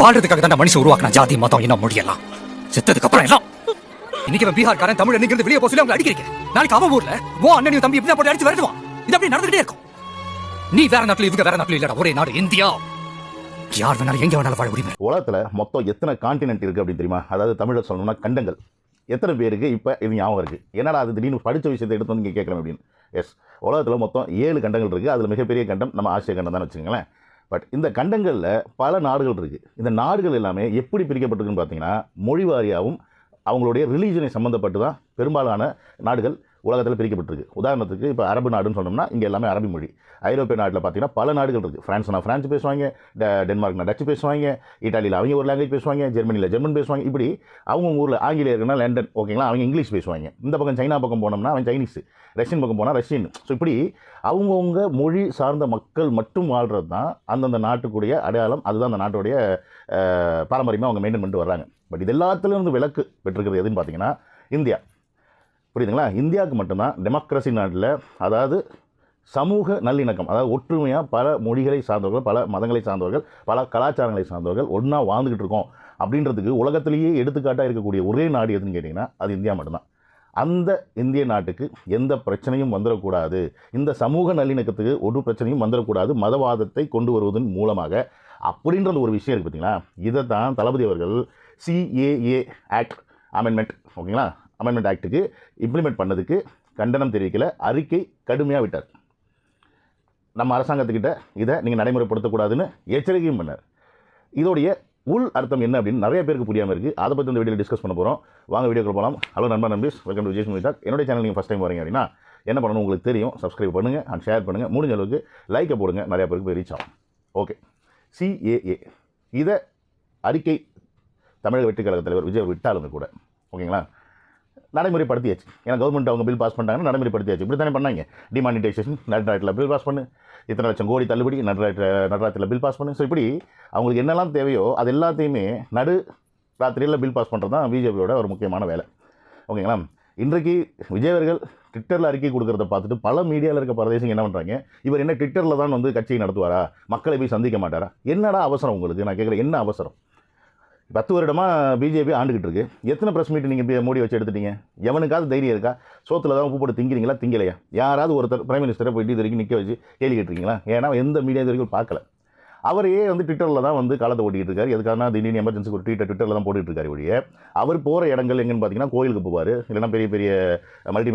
வாழ்றதுக்காக தான் மனுஷன் உருவாக்கின ஜாதி மதம் இன்னும் மொழியெல்லாம். செத்ததுக்கு அப்புறம் எல்லாம். இன்னைக்கு இவன் பீகார்காரன் தமிழ் இன்னைக்கு இருந்து வெளியே போக சொல்லி அவங்களை அடிக்கிறீங்க. நாளைக்கு அவன் ஊர்ல உன் அண்ணனையும் தம்பி இப்படி போட்டு அடிச்சு விரட்டுவான். இது அப்படி நடந்துகிட்டே இருக்கும். நீ வேற நாட்டுல இவங்க வேற நாட்டுல இல்லடா. ஒரே நாடு இந்தியா. யார் வேணாலும் எங்க வேணாலும் வாழ உரிமை. உலகத்துல மொத்தம் எத்தனை கான்டினென்ட் இருக்குது அப்படின்னு தெரியுமா? அதாவது தமிழை சொல்லணும்னா கண்டங்கள். எத்தனை பேருக்கு இப்போ இது ஞாபகம் இருக்குது என்னடா அது திடீர்னு படித்த விஷயத்தை எடுத்து வந்து இங்கே கேட்குறேன் அப்படின்னு. எஸ் உலகத்தில் மொத்தம் ஏழு கண்டங்கள் இருக்குது அதில் மிகப்பெரிய கண்டம் நம்ம ஆசிய கண்டம் தான் வச்சுக்கோங்களேன். பட் இந்த கண்டங்களில் பல நாடுகள் இருக்குது இந்த நாடுகள் எல்லாமே எப்படி பிரிக்கப்பட்டிருக்குன்னு பார்த்தீங்கன்னா மொழி வாரியாகவும் அவங்களுடைய ரிலீஜனை சம்மந்தப்பட்டு தான் பெரும்பாலான நாடுகள் உலகத்தில் பிரிக்கப்பட்டிருக்கு. உதாரணத்துக்கு இப்போ அரபு நாடுன்னு சொன்னோம்னா இங்கே எல்லாமே அரபி மொழி. ஐரோப்பிய நாட்டில் பார்த்தீங்கன்னா பல நாடுகள் இருக்குது ஃப்ரான்ஸ்னா ஃப்ரான்ஸ் பேசுவாங்க டென்மார்க்னா டச்சு பேசுவாங்க இட்டாலியில் அவங்க ஒரு லாங்குவேஜ் பேசுவாங்க ஜெர்மனியில் ஜெர்மன் பேசுவாங்க. இப்படி அவங்க ஊரில் ஆங்கிலேயர்னா லண்டன் ஓகேங்களா அவங்க இங்கிலீஷ் பேசுவாங்க. இந்த பக்கம் சைனா பக்கம் போனோம்னா அவன் சைனீஸ் ரஷ்யன் பக்கம் போனால் ரஷ்யன். ஸோ இப்படி அவங்கவுங்க மொழி சார்ந்த மக்கள் மட்டும் வாழ்கிறது தான் அந்தந்த நாட்டுக்குடைய அடையாளம். அதுதான் அந்த நாட்டுடைய பாரம்பரியமாக அவங்க மெயின்டைன் பண்ணிட்டு வர்றாங்க. பட் இது எல்லாத்துலேருந்து இருந்து விலக்கு பெற்றிருக்கிறது எதுன்னு பார்த்தீங்கன்னா இந்தியா. புரியுதுங்களா? இந்தியாவுக்கு மட்டும்தான் டெமோக்ரஸி நாட்டில் அதாவது சமூக நல்லிணக்கம் அதாவது ஒற்றுமையாக பல மொழிகளை சார்ந்தவர்கள் பல மதங்களை சார்ந்தவர்கள் பல கலாச்சாரங்களை சார்ந்தவர்கள் ஒன்றா வாழ்ந்துக்கிட்டு இருக்கோம் அப்படின்றதுக்கு உலகத்திலேயே எடுத்துக்காட்டாக இருக்கக்கூடிய ஒரே நாடு எதுன்னு கேட்டிங்கன்னா அது இந்தியா மட்டும்தான். அந்த இந்திய நாட்டுக்கு எந்த பிரச்சனையும் வந்துடக்கூடாது. இந்த சமூக நல்லிணக்கத்துக்கு ஒரு பிரச்சனையும் வந்துடக்கூடாது. மதவாதத்தை கொண்டு வருவதன் மூலமாக அப்படின்ற ஒரு விஷயம் இருக்குது பார்த்தீங்களா இதை தான் தளபதி அவர்கள் சிஏஏ ஆக்ட் அமெண்ட்மெண்ட் ஓகேங்களா? அமெண்ட்மெண்ட் ஆக்ட்டுக்கு இம்ப்ளிமெண்ட் பண்ணதுக்கு கண்டனம் தெரிவிக்கல. அறிக்கை கடுமையாக விட்டார். நம்ம அரசாங்கத்துக்கிட்ட இதை நீங்கள் நடைமுறைப்படுத்தக்கூடாதுன்னு எச்சரிக்கையும் பண்ணார். இதோடைய உள் அர்த்தம் என்ன அப்படின்னு நிறைய பேருக்கு புரியாமல் இருக்குது அதை பற்றி இந்த வீடியோ டிஸ்கஸ் பண்ண போகிறோம் வாங்க வீடியோக்கு போகலாம் ஹலோ நண்பா நம்பிஸ் வெல்கம் டு விஜய் மூவி என்னுடைய சேனல் நீங்கள் ஃபஸ்ட் டைம் வரீங்க அப்படின்னா என்ன பண்ணணும்? உங்களுக்கு தெரியும். சப்ஸ்கிரைப் பண்ணுங்கள் அண்ட் ஷேர் பண்ணுங்கள் முடிஞ்ச அளவுக்கு லைக்கை போடுங்க. நிறையா பேருக்கு போய் ரீச் ஆகும். ஓகே சிஏஏ இதை அறிக்கை தமிழக வெற்றி கழக தலைவர் விஜய் விட்டாலுமே கூட. ஓகேங்களா நடைமுறைப்படுத்தியாச்சு. ஏன்னா கவர்மெண்ட் அவங்க பில் பாஸ் பண்ணிட்டாங்கன்னா நடைமுறைப்படுத்தியாச்சு. இப்படி தானே பண்ணாங்க. டிமானிட்டைசேஷன் நடராஜத்தில் பில் பாஸ் பண்ணு. இத்தனை லட்சம் கோடி தள்ளுபடி நடராஜ நடராஜத்தில் பில் பாஸ் பண்ணு. ஸோ இப்படி அவங்களுக்கு என்னெல்லாம் தேவையோ அது எல்லாத்தையுமே நடு ராத்திரியில் பில் பாஸ் பண்ணுறது தான் பிஜேபியோட ஒரு முக்கியமான வேலை. ஓகேங்களா இன்றைக்கு விஜய் அவர்கள் ட்விட்டரில் அறிக்கை கொடுக்குறத பார்த்துட்டு பல மீடியாவில் இருக்க பரதேசிங்க என்ன பண்ணுறாங்க இவர் என்ன ட்விட்டரில் தான் வந்து கட்சியை நடத்துவாரா? மக்களை போய் சந்திக்க மாட்டாரா? என்னடா அவசரம் உங்களுக்கு? நான் கேட்குறேன் என்ன அவசரம்? பத்து வருடமாக பிஜேபி ஆண்டுகிட்டு இருக்கு. எத்தனை ப்ரெஸ் மீட் நீங்கள் மோடி வச்சு எடுத்துட்டீங்க? எவனுக்காவது தைரியம் இருக்கா? சோத்தில் தான் உப்பு போட்டு திங்கிறீங்களா? திங்கலையா? யாராவது ஒருத்தர் பிரைம் மினிஸ்டரை போயிட்டு இது வரைக்கும் நிற்க வச்சு கேள்வி கேட்டிருக்கீங்களா? ஏன்னா எந்த மீடியா இது வரைக்கும் பார்க்கல. அவரையே வந்து ட்விட்டரில் தான் வந்து காலத்தை ஓட்டிகிட்டு இருக்காரு எதுக்கான திடீர்னு எமர்ஜென்சி ஒரு ட்வீட்டர் ட்விட்டரில் தான் போட்டுட்டு இருக்காரு ஒழிய அவர் போகிற இடங்கள் எங்கன்னு பார்த்தீங்கன்னா கோயிலுக்கு போவார் இல்லைன்னா பெரிய பெரிய மல்டி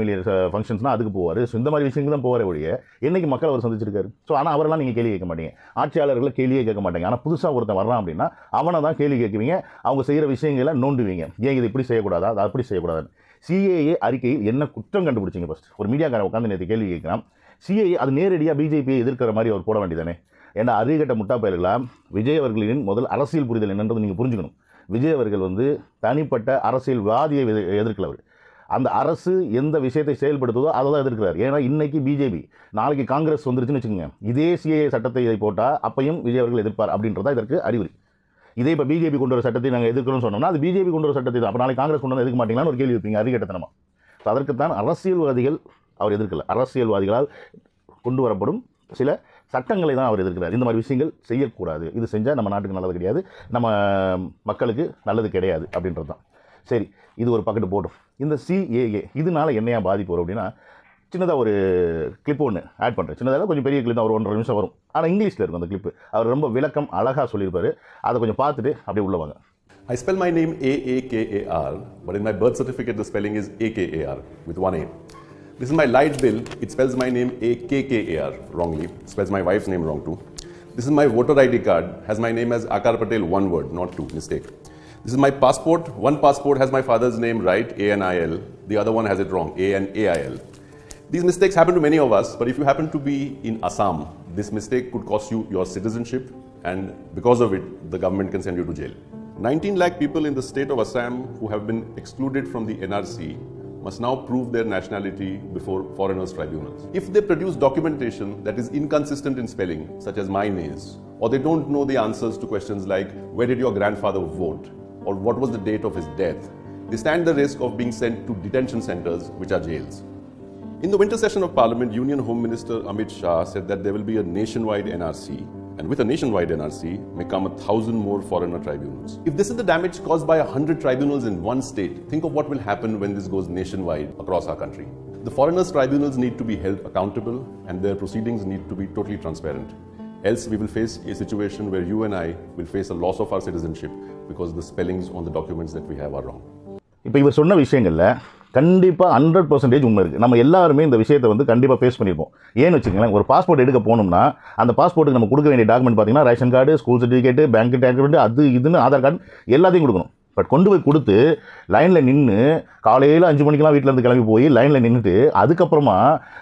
ஃபங்க்ஷன்ஸ்னால் அதுக்கு போவார் ஸோ இந்த மாதிரி விஷயங்கள் தான் போகிற ஒழிய என்றைக்கு மக்கள் அவர் சந்திச்சிருக்காரு ஸோ ஆனால் அவரெல்லாம் நீங்கள் கேள்வி கேட்க மாட்டீங்க ஆட்சியாளர்களை கேள்வியே கேட்க மாட்டீங்க ஆனால் புதுசாக ஒருத்தன் வர்றான் அப்படின்னா அவனை தான் கேள்வி கேட்குவீங்க அவங்க செய்கிற விஷயங்களை நோண்டுவீங்க ஏன் இது இப்படி செய்யக்கூடாதா அது அப்படி செய்யக்கூடாது சிஏஏ அறிக்கையில் என்ன குற்றம் கண்டுபிடிச்சிங்க ஃபஸ்ட் ஒரு மீடியாக்காரன் உட்காந்து நேற்று கேள்வி கேட்குறான் சிஏஏ அது நேரடியாக பிஜேபியை எதிர்க்கிற மாதிரி அவர் போட வேண்டியதானே ஏன்னா அறிகட்ட முட்டா பயிர்களா விஜய் அவர்களின் முதல் அரசியல் புரிதல் என்னன்றது நீங்கள் புரிஞ்சுக்கணும். விஜய் அவர்கள் வந்து தனிப்பட்ட அரசியல்வாதியை எதிர்- எதிர்க்கல அந்த அரசு எந்த விஷயத்தை செயல்படுத்துதோ அதை தான் எதிர்க்கிறார். ஏன்னா இன்றைக்கி பிஜேபி நாளைக்கு காங்கிரஸ் வந்துருச்சுன்னு வச்சுக்கோங்க. இதே சிஏஏ சட்டத்தை இதை போட்டால் அப்பையும் விஜய் அவர்கள் எதிர்ப்பார் அப்படின்றதா இதற்கு அறிகுறி. இதே இப்போ பிஜேபி கொண்டு வர சட்டத்தை நாங்கள் எதிர்க்கிறோம்னு சொன்னோம்னா அது பிஜேபி கொண்டு வர சட்டத்தை தான். அப்போ நாளைக்கு காங்கிரஸ் கொண்டு வந்து எதுக்க மாட்டீங்களான்னு ஒரு கேள்வி வைப்பீங்க அறிகட்டத்தனமா அதற்குத்தான் அரசியல்வாதிகள் அவர் எதிர்க்கல. அரசியல்வாதிகளால் கொண்டு வரப்படும் சில சட்டங்களை தான் அவர் எதிர்க்கிறார். இந்த மாதிரி விஷயங்கள் செய்யக்கூடாது. இது செஞ்சால் நம்ம நாட்டுக்கு நல்லது கிடையாது. நம்ம மக்களுக்கு நல்லது கிடையாது அப்படின்றது தான் சரி இது ஒரு பக்கெட்டு போட்டும். இந்த சிஏஏ இதனால என்னையா பாதிப்பு வரும் அப்படின்னா சின்னதாக ஒரு கிளிப் ஒன்று ஆட் பண்ணுறேன் சின்னதாக கொஞ்சம் பெரிய கிளிப் தான் ஒரு ஒன்றரை நிமிஷம் வரும். ஆனால் இங்கிலீஷில் இருக்கும் அந்த கிளிப்பு அவர் ரொம்ப விளக்கம் அழகாக சொல்லியிருப்பார். அதை கொஞ்சம் பார்த்துட்டு அப்படியே உள்ள வாங்க. I spell my name A A K A R, but in my birth certificate the spelling is A K A R with one A. This is my light bill. It spells my name A K K A R wrongly. Spells my wife's name wrong too. This is my voter ID card. Has my name as Akar Patel one word, not two. Mistake. This is my passport. One passport has my father's name right, A N I L. The other one has it wrong, A N A I L. These mistakes happen to many of us, but if you happen to be in Assam, this mistake could cost you your citizenship, and because of it, the government can send you to jail. 19 lakh people in the state of Assam who have been excluded from the NRC must now prove their nationality before foreigners' tribunals. If they produce documentation that is inconsistent in spelling, such as mine is, or they don't know the answers to questions like where did your grandfather vote, or what was the date of his death, they stand the risk of being sent to detention centers, which are jails. In the winter session of Parliament, Union Home Minister Amit Shah said that there will be a nationwide NRC And with a nationwide NRC may come a thousand more foreigner tribunals. If this is the damage caused by a hundred tribunals in one state, think of what will happen when this goes nationwide across our country. The foreigners' tribunals need to be held accountable and their proceedings need to be totally transparent. Else, we will face a situation where you and I will face a loss of our citizenship because the spellings on the documents that we have are wrong. இப்போ இவர் சொன்ன விஷயங்களில் கண்டிப்பாக hundred percentage உண்மை இருக்குது நம்ம எல்லாருமே இந்த விஷயத்தை வந்து கண்டிப்பாக ஃபேஸ் பண்ணியிருப்போம் ஏன்னு வச்சுக்கோங்களேன் ஒரு பாஸ்போர்ட் எடுக்க போனோம்னா அந்த பாஸ்போர்ட்டுக்கு நம்ம கொடுக்க வேண்டிய டாக்குமெண்ட் பார்த்தீங்கன்னா ration card school certificate bank document அது இதுன்னு ஆதார் கார்டு எல்லாத்தையும் கொடுக்கணும். பட் கொண்டு போய் கொடுத்து லைனில் நின்று காலையில் அஞ்சு மணிக்கெலாம் வீட்டில் இருந்து கிளம்பி போய் லைனில் நின்றுட்டு அதுக்கப்புறமா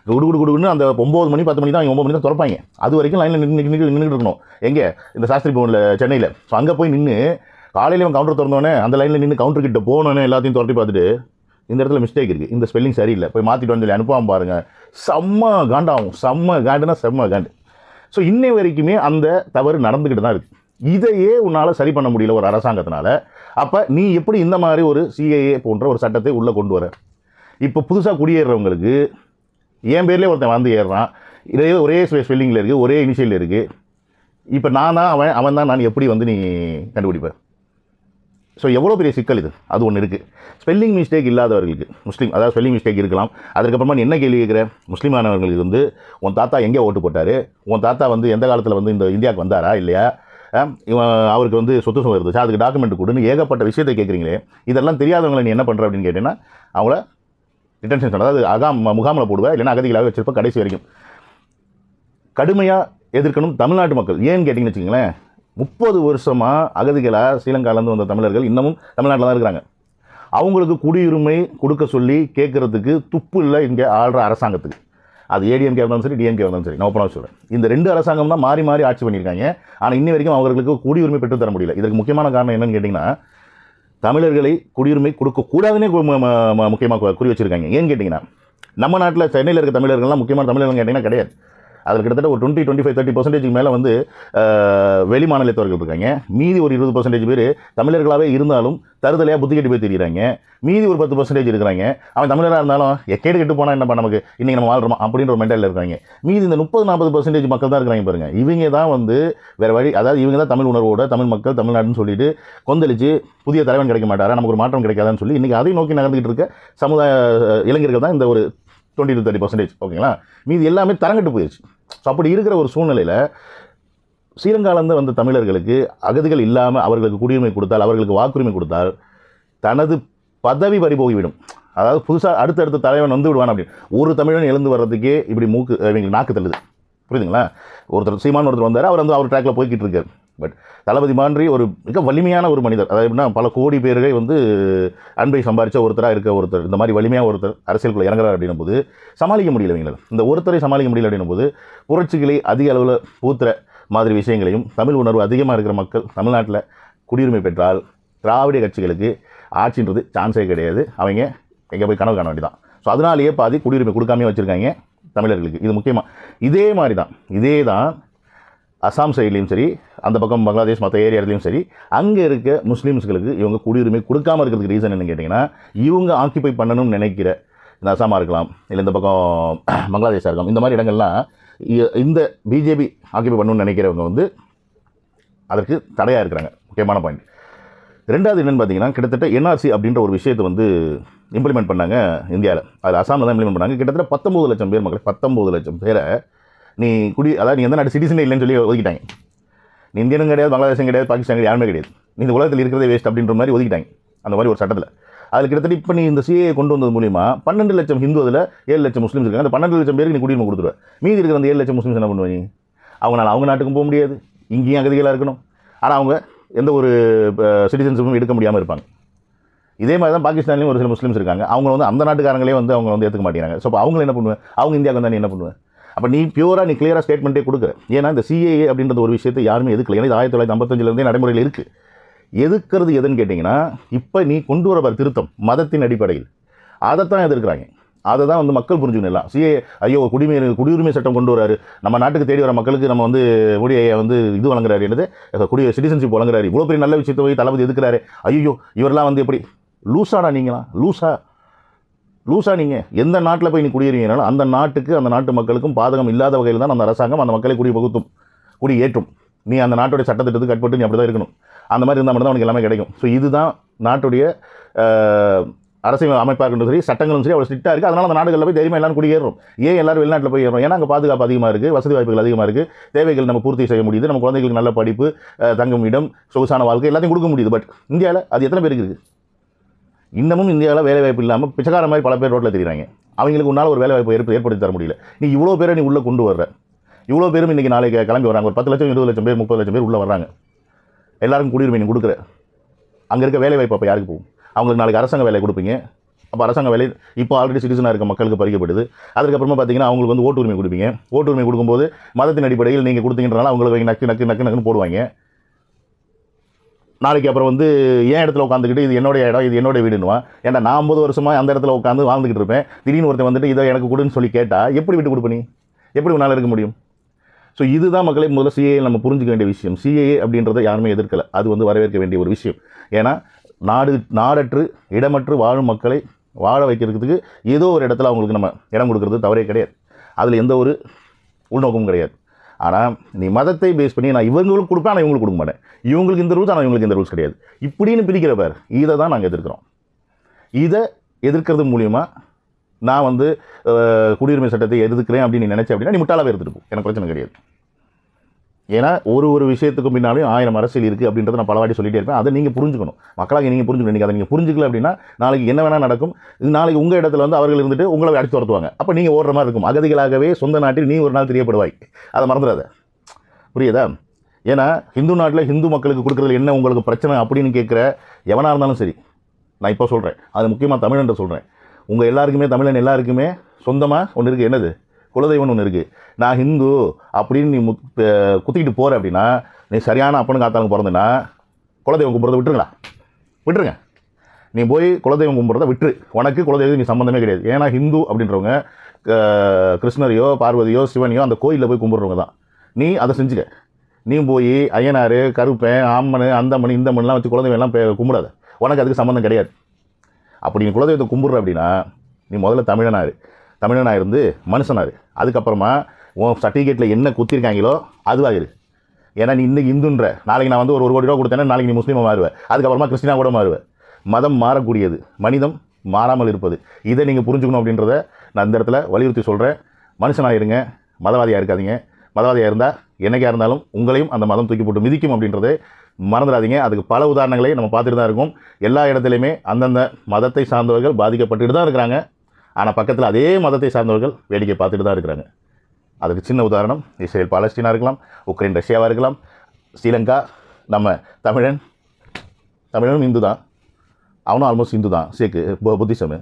குடு குடு குடுன்னு அந்த ஒம்பது மணி பத்து மணி தான் ஒம்பது மணி தான் திறப்பாங்க. அது வரைக்கும் லைனில் நின்று நின்று நின்றுட்டு இருக்கணும். எங்கே? இந்த சாஸ்திரி பவனில் சென்னையில். ஸோ அங்கே போய் நின்று காலையில் இவன் கவுண்டர் திறந்தோடனே அந்த லைனில் நின்று கவுண்டர் கிட்ட போனோன்னே எல்லாத்தையும் துரட்டி பார்த்துட்டு இந்த இடத்துல மிஸ்டேக் இருக்குது இந்த ஸ்பெல்லிங் சரியில்லை. போய் மாற்றிட்டு வந்து சொல்லி அனுப்பாமல் பாருங்கள் செம்ம காண்டாகும். செம்ம காண்டுனா செம்ம காண்டு. ஸோ இன்னை வரைக்குமே அந்த தவறு நடந்துக்கிட்டு தான் இருக்குது இதையே உன்னால் சரி பண்ண முடியல ஒரு அரசாங்கத்தினால. அப்போ நீ எப்படி இந்த மாதிரி ஒரு சிஏஏ போன்ற ஒரு சட்டத்தை உள்ளே கொண்டு வர? இப்போ புதுசாக குடியேறவங்களுக்கு என் பேர்லேயே ஒருத்தன் வந்து ஏறுறான். இதே ஒரே ஸ்பெல்லிங்கில் இருக்குது ஒரே இனிஷியல் இருக்குது இப்போ நான் தான் அவன் அவன் தான் நான் எப்படி வந்து நீ கண்டுபிடிப்பேன் ஸோ எவ்வளோ பெரிய சிக்கல் இது? அது ஒன்று இருக்குது ஸ்பெல்லிங் மிஸ்டேக் இல்லாதவர்களுக்கு முஸ்லீம் அதாவது ஸ்பெல்லிங் மிஸ்டேக் இருக்கலாம். அதுக்கப்புறமா நீ என்ன கேள்வி கேட்குற? முஸ்லீமானவர்களுக்கு வந்து உன் தாத்தா எங்கே ஓட்டு போட்டார்? உன் தாத்தா வந்து எந்த காலத்தில் வந்து இந்த இந்தியாவுக்கு வந்தாரா இல்லையா? இவன் அவருக்கு வந்து சொத்து சுகம் இருந்துச்சு? அதுக்கு டாக்குமெண்ட் கொடுன்னு ஏகப்பட்ட விஷயத்தை கேட்குறீங்களே. இதெல்லாம் தெரியாதவங்களை நீ என்ன பண்ணுற அப்படின்னு கேட்டீங்கன்னா அவங்கள டிடென்ஷன் சென்டர் அதாவது அகாம் முகாமில் போடுவேன் இல்லைன்னா அகதிகளாக வச்சிருப்பேன் கடைசி வரைக்கும். கடுமையாக எதிர்க்கணும் தமிழ்நாட்டு மக்கள். ஏன்னு கேட்டிங்கன்னு வச்சுங்களேன் முப்பது வருஷமாக அகதிகளாக ஸ்ரீலங்காலேருந்து வந்த தமிழர்கள் இன்னமும் தமிழ்நாட்டில் தான் இருக்கிறாங்க. அவங்களுக்கு குடியுரிமை கொடுக்க சொல்லி கேட்குறதுக்கு துப்பு இல்லை இங்கே ஆள்ற அரசாங்கத்துக்கு. அது ஏடிஎம்கே இருந்தாலும் சரி டிஎம்கே இருந்தாலும் சரி. நான் ஓப்பனாக சொல்கிறேன் இந்த ரெண்டு அரசாங்கம் தான் மாறி மாறி ஆட்சி பண்ணியிருக்காங்க. ஆனால் இன்னி வரைக்கும் அவர்களுக்கு குடியுரிமை பெற்று தர முடியல. இதற்கு முக்கியமான காரணம் என்னன்னு கேட்டிங்கன்னா தமிழர்களை குடியுரிமை கொடுக்கக்கூடாதுன்னே முக்கியமாக குறி வச்சிருக்காங்க. ஏன்னு கேட்டிங்கன்னா நம்ம நாட்டில் சென்னையில் இருக்க தமிழர்கள்லாம் முக்கியமான தமிழர்கள் கேட்டிங்கன்னா கிடையாது. அதில் கிட்டத்தட்ட ஒரு twenty twenty five thirty percentage மேலே வந்து வெளி மாநிலத்தவர்கள் இருக்காங்க. மீதி ஒரு இருபது பர்சன்டேஜ் பேர் தமிழர்களாகவே இருந்தாலும் தருதலையாக புத்தி கட்டி போய் தெரியுறாங்க. மீதி ஒரு பத்து பர்சன்டேஜ் இருக்கிறாங்க. அவன் தமிழராக இருந்தாலும் எக்கேடு கெட்டு போனால் என்னப்பா நமக்கு? இன்றைக்கி நம்ம வாழ்றோம்? அப்படின்ற ஒரு மென்டலில் இருக்காங்க. மீதி இந்த முப்பது நாற்பது பர்சன்டேஜ் மக்கள் தான் இருக்கிறாங்க பாருங்க. இவங்க தான் வந்து வேறு வழி அதாவது இவங்க தான் தமிழ் உணர்வோட தமிழ் மக்கள் தமிழ்நாடுன்னு சொல்லிட்டு கொந்தளிச்சு புதிய தலைவன் கிடைக்க மாட்டாரா? நமக்கு ஒரு மாற்றம் கிடைக்காதான்னு சொல்லி இன்றைக்கி அதை நோக்கி நகர்ந்துகிட்டு இருக்க சமுதாய இளைஞர்கள் தான் இந்த ஒரு டுவெண்ட்டி டு தேர்ட்டி பர்சன்டேஜ் ஓகேங்களா மீதி எல்லாமே தரங்கட்டு போயிடுச்சு ஸோ அப்படி இருக்கிற ஒரு சூழ்நிலையில் ஸ்ரீலங்காலேருந்து வந்த தமிழர்களுக்கு அகதிகள் இல்லாமல் அவர்களுக்கு குடியுரிமை கொடுத்தால் அவர்களுக்கு வாக்குரிமை கொடுத்தால் தனது பதவி பறிபோகிவிடும் அதாவது புதுசாக அடுத்தடுத்த தலைவன் வந்து விடுவான் அப்படின்னு. ஒரு தமிழன் எழுந்து வர்றதுக்கே இப்படி மூக்கு இவங்களுக்கு நாக்கு தள்ளுது. புரியுதுங்களா? ஒருத்தர் சீமான் ஒருத்தர் வந்தார் அவர் வந்து அவர் ட்ராக்கில் போய்கிட்டு இருக்கார். பட் தளபதி மான்றி ஒரு மிக வலிமையான ஒரு மனிதர். அதாவது எப்படின்னா பல கோடி பேர்களை வந்து அன்பை சம்பாரித்த ஒருத்தராக இருக்க ஒருத்தர் இந்த மாதிரி வலிமையாக ஒருத்தர் அரசியலுக்குள்ள இறங்குறார் அப்படின்னும் போது சமாளிக்க முடியல இவங்களால இந்த ஒருத்தரை சமாளிக்க முடியல அப்படின்னும் போது புரட்சிகளை அதிக அளவில் பூத்துற மாதிரி விஷயங்களையும் தமிழ் உணர்வு அதிகமாக இருக்கிற மக்கள் தமிழ்நாட்டில் குடியுரிமை பெற்றால் திராவிட கட்சிகளுக்கு ஆட்சின்றது சான்ஸே கிடையாது. அவங்க எங்கே போய் கனவு காண வேண்டியதான் ஸோ அதனாலேயே பாதி குடியுரிமை கொடுக்காமே வச்சுருக்காங்க தமிழர்களுக்கு. இது முக்கியமாக இதே மாதிரி தான் இதே தான் அசாம் சைட்லேயும் சரி அந்த பக்கம் பங்களாதேஷ் மற்ற ஏரியாலையும் சரி அங்கே இருக்க முஸ்லீம்ஸ்களுக்கு இவங்க குடியுரிமை கொடுக்காம இருக்கிறதுக்கு ரீசன் என்னன்னு கேட்டிங்கன்னா இவங்க ஆக்கிபை பண்ணணும்னு நினைக்கிற இந்த அசாமாக இருக்கலாம் இல்லை இந்த பக்கம் பங்களாதேஷாக இருக்கலாம் இந்த மாதிரி இடங்கள்லாம் இ- இந்த பிஜேபி ஆக்கிபை பண்ணணும்னு நினைக்கிறவங்க வந்து அதற்கு தடையாக இருக்கிறாங்க. முக்கியமான பாயிண்ட் ரெண்டாவது என்னென்னு பார்த்தீங்கன்னா கிட்டத்தட்ட என்ஆர்சி அப்படின்ற ஒரு விஷயத்தை வந்து இம்ப்ளிமெண்ட் பண்ணாங்க இந்தியாவில் அது அசாமில் தான் இம்ப்ளிமெண்ட் பண்ணாங்க. கிட்டத்தட்ட பத்தொம்பது லட்சம் பேர் மக்கள் பத்தொம்பது லட்சம் பேரை நீ குடி அதாவது நீ எந்த நாட்டு சிட்டிசனே இல்லைன்னு சொல்லி ஒதுக்கிட்டாங்க. நீ இந்தியனும் கிடையாது பங்களாதேஷும் கிடையாது பாகிஸ்தான் கிடையாது யாருமே கிடையாது. நீ இந்த உலகத்தில் இருக்கிறதே வேஸ்ட் அப்படின்ற மாதிரி ஒதுக்கிட்டாங்க. அந்த மாதிரி ஒரு சட்டத்தில். அதில் கிட்டத்தட்ட இப்போ நீ இந்த சிஏ கொண்டு வந்தது மூலிமா பன்னெண்டு லட்சம் ஹிந்து அதில் ஏழு லட்சம் முஸ்லீம்ஸ் இருக்காங்க. அந்த பன்னெண்டு லட்சம் பேருக்கு நீ குடியுரிமை கொடுத்துருவேன் மீதி இருக்கிற அந்த ஏழு லட்சம் முஸ்லீம்ஸ் என்ன பண்ணுவீங்க? அவங்களால அவங்க நாட்டுக்கும் போக முடியாது. இங்கேயும் அகதிகளாக இருக்கணும். ஆனால் அவங்க எந்த ஒரு சிட்டிசன்ஷிப்பும் எடுக்க முடியாமல் இருப்பாங்க. இதே மாதிரி தான் பாகிஸ்தான்லேயும் ஒரு சில முஸ்லீம்ஸ் இருக்காங்க. அவங்க வந்து அந்த நாட்டுக்காரங்களே வந்து அவங்க வந்து ஏற்றுக்க மாட்டேங்கிறாங்க. ஸோ அப்போ அவங்க என்ன பண்ணுவேன்? அவங்க இந்தியாவுக்கு வந்தால் நீ என்ன பண்ணுவேன்? அப்போ நீ பியூராக நீ கிளியராக ஸ்டேட்மெண்ட்டே கொடுக்குற. ஏன்னா இந்த சிஏஏ அப்படின்றது ஒரு விஷயத்தை யாருமே எதுக்கல ஏன்னா இது ஆயிரத்தி தொள்ளாயிரத்தி ஐம்பத்தஞ்சிலேருந்தே நடைமுறையில் இருக்குது எதுக்கிறது எதுன்னு கேட்டிங்கன்னா இப்போ நீ கொண்டு வர திருத்தம் மதத்தின் அடிப்படையில். அதைத்தான் எதிர்க்கிறாங்க. அதை தான் வந்து மக்கள் புரிஞ்சுக்கணும் எல்லாம். சிஏ ஐயோ குடிமை குடியுரிமை சட்டம் கொண்டு வராரு. நம்ம நாட்டுக்கு தேடி வர மக்களுக்கு நம்ம வந்து மோடி ஐயா வந்து இது வழங்குறாரு என்னது? குடி சிட்டிசன்ஷிப் வழங்குறாரு. இவ்வளோ பெரிய நல்ல விஷயத்தை போய் தளபதி எதுக்குறாரு? ஐயோ இவரெல்லாம் வந்து எப்படி? லூசாடா நீங்களா லூஸா லூசா நீங்கள் எந்த நாட்டில் போய் நீ குடியேறீங்கனாலும் அந்த நாட்டுக்கு அந்த நாட்டு மக்களுக்கும் பாதகம் இல்லாத வகையில் தான் அந்த அரசாங்கம் அந்த மக்களை குடி குடியேற்றும் குடி ஏற்றும். நீ அந்த நாட்டுடைய சட்டத்திட்டத்துக்கு கட்பட்டு நீ அப்படி தான் இருக்கணும். அந்த மாதிரி இருந்தால் மட்டும் தான் உனக்கு எல்லாமே கிடைக்கும். ஸோ இதுதான் நாட்டுடைய அரசியல் அமைப்பாக இருக்கட்டும் சரி சட்டங்களும் சரி அவ்வளோ ஸ்ட்ரிக்டாக இருக்குது அதனால் அந்த நாடுகளில் போய் தைரியமாக எல்லாரும் குடியேறும் ஏன் எல்லாரும் வெளிநாட்டில் போய் ஏறுறோம்? ஏன்னா அங்கே பாதுகாப்பு அதிகமாக இருக்குது வசதி வாய்ப்புகள் அதிகமாக இருக்குது தேவைகள் நம்ம பூர்த்தி செய்ய முடியுது. நம்ம குழந்தைகளுக்கு நல்ல படிப்பு தங்கும் இடம் சொகுசான வாழ்க்கை எல்லாத்தையும் கொடுக்க முடியுது. பட் இந்தியாவில் அது எத்தனை பேருக்கு இருக்குது இன்னமும் இந்தியாவில் வேலை வாய்ப்பு இல்லாமல் பிச்சைக்கார மாதிரி பல பேர் ரோட்டில் தெரியுறாங்க. அவங்களுக்கு உன்னால் ஒரு வேலை வாய்ப்பு ஏற்ப ஏற்படுத்தி தர முடியல. நீ இவ்வளோ பேரை நீ உள்ளே கொண்டு வர்ற. இவ்வளோ பேரும் இன்றைக்கி நாளைக்கு கிளம்பி வராங்க. ஒரு பத்து லட்சம் இருபது லட்சம் பேர் முப்பது லட்சம் பேர் உள்ளே வர்றாங்க. எல்லாருக்கும் குடியுரிமை நீ கொடுக்குற. அங்கே இருக்க வேலை வாய்ப்பு அப்போ யாருக்கு போகும்? அவங்களுக்கு நாளைக்கு அரசாங்க வேலை கொடுப்பீங்க. அப்போ அரசாங்க வேலை இப்போ ஆல்ரெடி சிட்டிசனாக இருக்க மக்களுக்கு பறிக்கப்படுது. அதுக்கப்புறமா பார்த்தீங்கன்னா அவங்களுக்கு வந்து ஓட்டுரிமை கொடுப்பீங்க. ஓட்டுரிமை கொடுக்கும்போது மதத்தின் அடிப்படையில் நீங்கள் கொடுத்தீங்கன்றனால அவங்களுக்கு நக்கு நக்கு நக்கு நக்குன்னு போடுவாங்க. நாளைக்கு அப்புறம் வந்து ஏன் இடத்துல உட்காந்துக்கிட்டு இது என்னோட இடம் இது என்னோட வீடுன்னுவான். ஏன்னா நான் ஐம்பது வருஷமாக அந்த இடத்துல உட்காந்து வாழ்ந்துக்கிட்டு இருப்பேன். திடீர்னு ஒருத்தன் வந்துட்டு இதை எனக்கு கொடுன்னு சொல்லி கேட்டால் எப்படி விட்டு கொடுப்ப நீ? எப்படி உன்னால் இருக்க முடியும்? ஸோ இதுதான் மக்களை முதல்ல சிஏஏ நம்ம புரிஞ்சுக்க வேண்டிய விஷயம். சிஏஏ அப்படின்றத யாருமே எதிர்க்கலை. அது வந்து வரவேற்க வேண்டிய ஒரு விஷயம். ஏன்னா நாடு நாடற்று இடமற்று வாழும் மக்களை வாழ வைக்கிறதுக்கு ஏதோ ஒரு இடத்துல அவங்களுக்கு நம்ம இடம் கொடுக்கறது தவறே கிடையாது. அதில் எந்த ஒரு உள்நோக்கமும் கிடையாது. ஆனால் நீ மதத்தை பேஸ் பண்ணி நான் இவங்களுக்கு கொடுப்பேன் ஆனால் இவங்களுக்கு கொடுக்க மாட்டேன். இவங்களுக்கு இந்த ரூல்ஸ் ஆனால் இவங்களுக்கு இந்த ரூல்ஸ் கிடையாது. இப்படின்னு பிரிக்கிற பேர் இதை தான் நாங்கள் எதிர்க்கிறோம். இதை எதிர்க்கிறது மூலியமா நான் வந்து குடியுரிமை சட்டத்தை எதிர்க்கிறேன் அப்படின்னு நினச்சேன் அப்படின்னா நீ முட்டாளாவே இருந்துட்டு போ. எனக்கு பிரச்சனை கிடையாது. ஏன்னா ஒரு ஒரு விஷயத்துக்கும் பின்னாலையும் ஆயிரம் அரசியல் இருக்குது அப்படின்றத நான் பலவாடி சொல்லிட்டே இருப்பேன். அதை நீங்கள் புரிஞ்சுக்கணும். மக்களாக நீங்கள் புரிஞ்சுக்கணும். நீங்கள் அதை நீங்கள் புரிஞ்சுக்கல அப்படின்னா நாளைக்கு என்ன வேணால் நடக்கும். இது நாளைக்கு உங்கள் இடத்துல வந்து அவர்கள் இருந்துட்டு உங்களை அடித்து துரத்துவாங்க. அப்போ நீங்கள் ஓடுற மாதிரி இருக்கும். அகதிகளாகவே சொந்த நாட்டில் நீ ஒரு நாள் தெரியப்படுவாய். அதை மறந்துடாத. புரியுதா? ஏன்னா ஹிந்து நாட்டில் ஹிந்து மக்களுக்கு கொடுக்குறதுல என்ன உங்களுக்கு பிரச்சனை அப்படின்னு கேட்குற எவனாக இருந்தாலும் சரி. நான் இப்போ சொல்கிறேன் அது முக்கியமாக தமிழன்ட்டு சொல்கிறேன் உங்கள் எல்லாருக்குமே தமிழன் எல்லாருக்குமே சொந்தமாக ஒன்று இருக்குது என்னது? குலதெய்வம்னு ஒன்று இருக்குது நான் ஹிந்து அப்படின்னு நீ முத் குத்திக்கிட்டு போகிற அப்படின்னா நீ சரியான அப்பனும் காத்தாலும் பிறந்தனா குலதெய்வம் கும்பிட்றத விட்டுருங்களா விட்டுருங்க. நீ போய் குலதெய்வம் கும்பிட்றத விட்டுரு. உனக்கு குலதெய்வம் நீ சம்மந்தமே கிடையாது. ஏன்னா ஹிந்து அப்படின்றவங்க கிருஷ்ணரையோ பார்வதியோ சிவனையோ அந்த கோயிலில் போய் கும்பிட்றவங்க தான். நீ அதை செஞ்சுக்க. நீ போய் ஐயனார் கருப்பேன் ஆம்மனு அந்தமணி இந்த மணிலாம் வச்சு குலதெய்வம்லாம் கும்பிடாத. உனக்கு அதுக்கு சம்மந்தம் கிடையாது. அப்படி நீ குலதெய்வத்தை கும்பிட்ற அப்படின்னா நீ முதல்ல தமிழனாரு தமிழனாக இருந்து மனுஷனாரு. அதுக்கப்புறமா உன் சர்டிஃபிகேட்டில் என்ன குத்திருக்காங்களோ அதுவாக ஏன்னா நீ இன்னைக்கு இந்துன்ற. நாளைக்கு நான் வந்து ஒரு ஒரு கோடி ரூபா கொடுத்தேன்னா நாளைக்கு நீ முஸ்லீமாக மாறுவேன் அதுக்கப்புறமா கிறிஸ்டினா கூட மாறுவேன் மதம் மாறக்கூடியது. மனிதம் மாறாமல் இருப்பது. இதை நீங்கள் புரிஞ்சுக்கணும் அப்படின்றத நான் இந்த இடத்துல வலியுறுத்தி சொல்கிறேன் மனுஷனாக இருங்க மதவாதியாக இருக்காதீங்க. மதவாதியாக இருந்தால் என்றைக்காக இருந்தாலும் உங்களையும் அந்த மதம் தூக்கி போட்டு மிதிக்கும் அப்படின்றது மறந்துடாதீங்க. அதுக்கு பல உதாரணங்களை நம்ம பார்த்துட்டு தான் இருக்கோம். எல்லா இடத்துலையுமே அந்தந்த மதத்தை சார்ந்தவர்கள் பாதிக்கப்பட்டுட்டு தான் இருக்கிறாங்க. ஆனால் பக்கத்தில் அதே மதத்தை சார்ந்தவர்கள் வேடிக்கை பார்த்துட்டு தான் இருக்கிறாங்க. அதுக்கு சின்ன உதாரணம் இஸ்ரேல் பாலஸ்தீனாக இருக்கலாம் உக்ரைன் ரஷ்யாவாக இருக்கலாம் ஸ்ரீலங்கா நம்ம தமிழன் தமிழனும் இந்து தான். அவனும் ஆல்மோஸ்ட் இந்து தான் சேக்கு பு- புத்திசமு.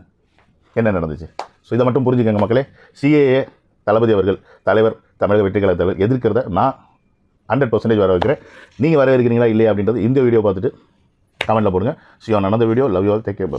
என்ன நடந்துச்சு? ஸோ இதை மட்டும் புரிஞ்சுக்கங்க மக்களே. சிஏஏ தளபதி அவர்கள் தலைவர் தமிழக வெற்றிக்கலை தலைவர் எதிர்க்கிறத நான் ஹண்ட்ரட் பர்சன்டேஜ் வர வைக்கிறேன் நீங்கள் வரவேற்கிறீங்களா இல்லையா அப்படின்றது இந்த வீடியோ பார்த்துட்டு கமெண்ட்டில் போடுங்க. ஸோ ஆன் நடந்த video love you all take care